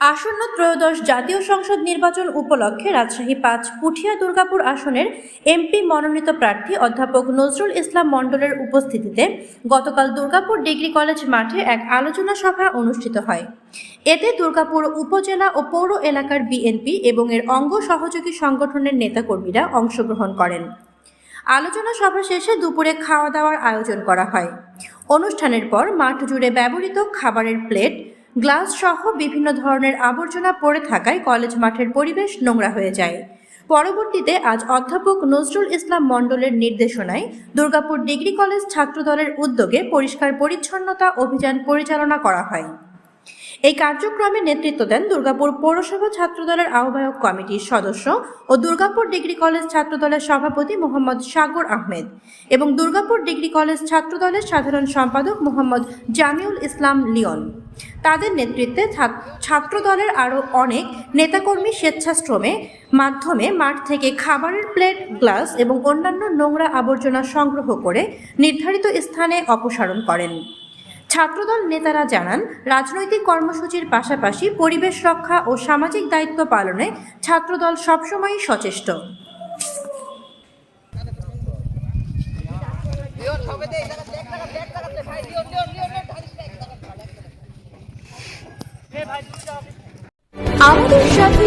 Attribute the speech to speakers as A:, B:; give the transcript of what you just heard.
A: আসন্ন ত্রয়োদশ জাতীয় সংসদ নির্বাচন উপলক্ষে রাজশাহী পাঁচ, পুঠিয়া দুর্গাপুর আসনের এমপি মনোনীত প্রার্থী অধ্যাপক নজরুল ইসলাম মণ্ডলের উপস্থিতিতে গতকাল দুর্গাপুর ডিগ্রি কলেজ মাঠে এক আলোচনা সভা অনুষ্ঠিত হয়। এতে দুর্গাপুর উপজেলা ও পৌর এলাকার বিএনপি এবং এর অঙ্গ সহযোগী সংগঠনের নেতাকর্মীরা অংশগ্রহণ করেন। আলোচনা সভা শেষে দুপুরে খাওয়া দাওয়ার আয়োজন করা হয়। অনুষ্ঠানের পর মাঠ জুড়ে ব্যবহৃত খাবারের প্লেট গ্লাস সহ বিভিন্ন ধরনের আবর্জনা পড়ে থাকায় কলেজ মাঠের পরিবেশ নোংরা হয়ে যায়। পরবর্তীতে আজ অধ্যাপক নজরুল ইসলাম মণ্ডলের নির্দেশনায় দুর্গাপুর ডিগ্রি কলেজ ছাত্রদলের উদ্যোগে পরিষ্কার পরিচ্ছন্নতা অভিযান পরিচালনা করা হয়। এই কার্যক্রমে নেতৃত্ব দেন দুর্গাপুর পৌরসভা ছাত্রদলের আহ্বায়ক কমিটির সদস্য ও দুর্গাপুর ডিগ্রি কলেজ ছাত্রদলের সভাপতি মোহাম্মদ সাগর আহমেদ এবং দুর্গাপুর ডিগ্রি কলেজ ছাত্রদলের সাধারণ সম্পাদক মোহাম্মদ জামিউল ইসলাম লিওন। তাদের নেতৃত্বে ছাত- ছাত্রদলের আরও অনেক নেতাকর্মী স্বেচ্ছাশ্রমে মাধ্যমে মাঠ থেকে খাবারের প্লেট, গ্লাস এবং অন্যান্য নোংরা আবর্জনা সংগ্রহ করে নির্ধারিত স্থানে অপসারণ করেন। ছাত্রদল নেতারা জানান, রাজনৈতিক কর্মসূচির পাশাপাশি পরিবেশ রক্ষা ও সামাজিক দায়িত্ব পালনে ছাত্রদল সবসময়ই সচেষ্ট।
B: আমাদের সাথে